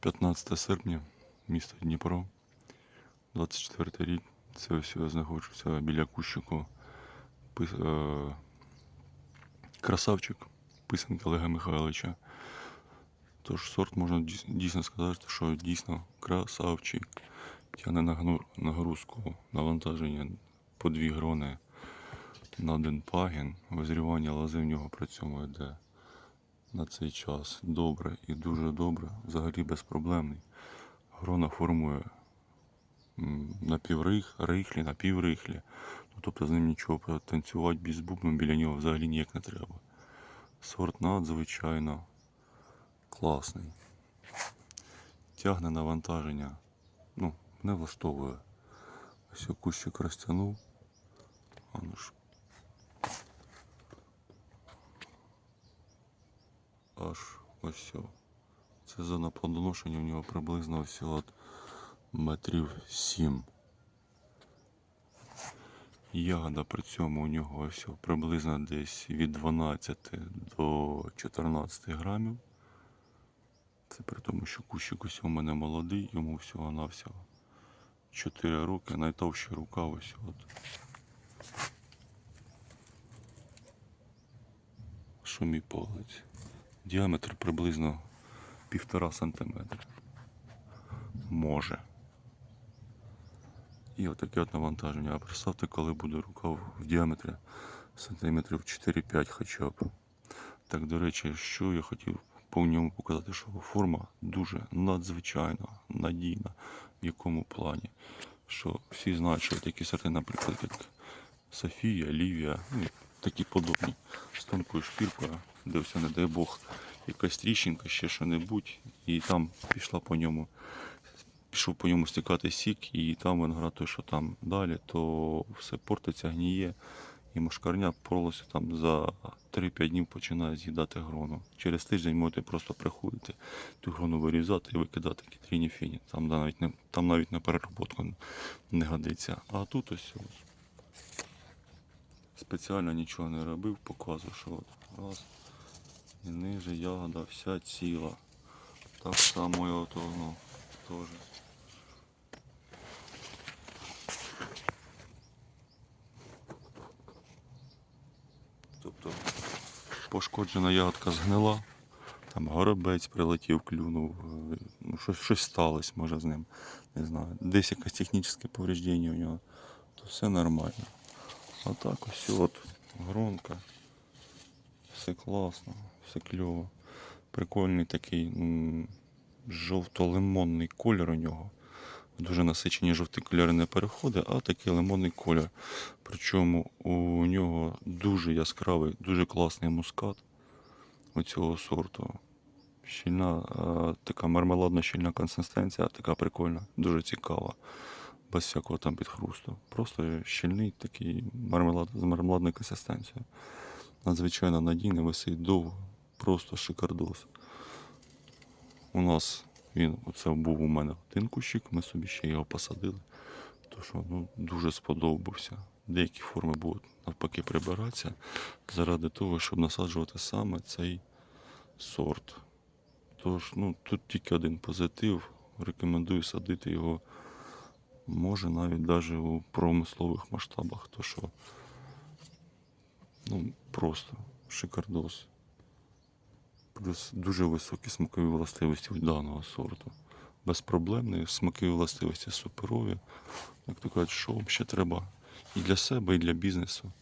15 серпня, місто Дніпро, 24 рік. Це ось я знаходжуся біля кущику. Пис- е, Красавчик, писанки Олега Михайловича. Тож сорт можна дійсно сказати, що дійсно красавчик. Тягне нагрузку, навантаження по дві грони на один пагін. Визрівання лози в нього при йде на цей час добре і дуже добре, взагалі безпроблемний. Грона формує м, напіврих, рихлі, напіврихлі. Ну, тобто з ним нічого потанцювати без бубном біля нього взагалі ніяк не треба. Сорт надзвичайно класний. Тягне навантаження. Ну, не влаштовує. Ось я кущик розтягнув. А ну ж. Аж ось. Це зона плодоношення у нього приблизно ось от метрів 7. Ягода при цьому у нього ось приблизно десь від 12 до 14 грамів. Це при тому, що кущик ось у мене молодий, йому всього-навсього 4 роки, найтовща рука ось от. Що мій палець? Діаметр приблизно півтора сантиметра. Може. І отаке от навантаження. А представте, коли буде рука в діаметрі сантиметрів 4-5 хоча б. Так, до речі, що я хотів по ньому показати, що форма дуже надзвичайно надійна. В якому плані? Що всі знають, що такі сорти, наприклад, як Софія, Лівія, ну, такі подобні, з тонкою шкіркою, де все, не дай Бог, якась тріщинка, ще що-небудь, і там пішла по ньому пішов по ньому стікати сік, і там виноград той, що там далі, то все портиться, гніє. І мошкарня повністю там за 3-5 днів починає з'їдати грону. Через тиждень можете просто приходити, ту грону вирізати і викидати кітріні фіні. Там навіть не, там навіть на перероботку не годиться. А тут ось. Спеціально нічого не робив, показую, що от раз. І ниже ягода вся ціла. Так само і воно теж. Тобто пошкоджена ягодка згнила, там горобець прилетів, клюнув, е, ну, щось, щось сталося, може з ним. Не знаю. Десь якесь технічне повреждення у нього, то все нормально. А так ось от громко, все класно, все кльово. Прикольний такий жовто-лимонний колір у нього. Дуже насичені жовті кольори не переходить, а такий лимонний колір. Причому у нього дуже яскравий, дуже класний мускат у цього сорту. Щільна, е, така мармеладна щільна консистенція, така прикольна, дуже цікава. Без всякого там підхрусту. Просто щільний такий мармелад з мармеладною консистенцією. Надзвичайно надійний, висить довго, просто шикардос. У нас він оце був у мене один кущик, ми собі ще його посадили. То що ну, дуже сподобався. Деякі форми будуть навпаки прибиратися заради того, щоб насаджувати саме цей сорт. Тож, ну, тут тільки один позитив. Рекомендую садити його, може навіть навіть у промислових масштабах. То що ну, просто шикардос. Плюс дуже високі смакові властивості даного сорту. Безпроблемні смакові властивості суперові. Як то кажуть, що ще треба і для себе, і для бізнесу.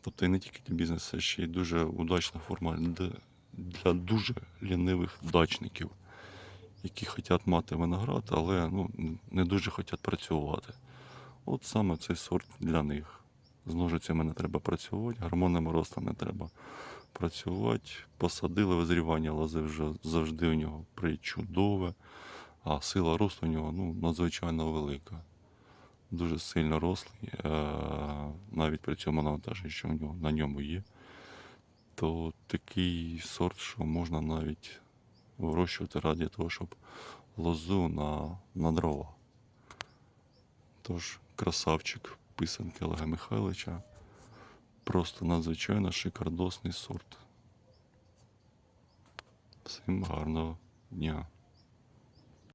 Тобто і не тільки для бізнесу, ще й дуже удачна форма для- для дуже лінивих дачників, які хочуть мати виноград, але ну, не дуже хочуть працювати. От саме цей сорт для них. З ножицями не треба працювати, гормонним ростом не треба працювати. Посадили визрівання лози вже завжди у нього причудове, а сила росту у нього ну, надзвичайно велика. Дуже сильно рослий, е, навіть при цьому навантаженні, що у нього на ньому є. То такий сорт, що можна навіть вирощувати раді того, щоб лозу на, на дрова. Тож, красавчик, писанки Олега Михайловича. Просто надзвичайно шикардосний сорт. Всім гарного дня.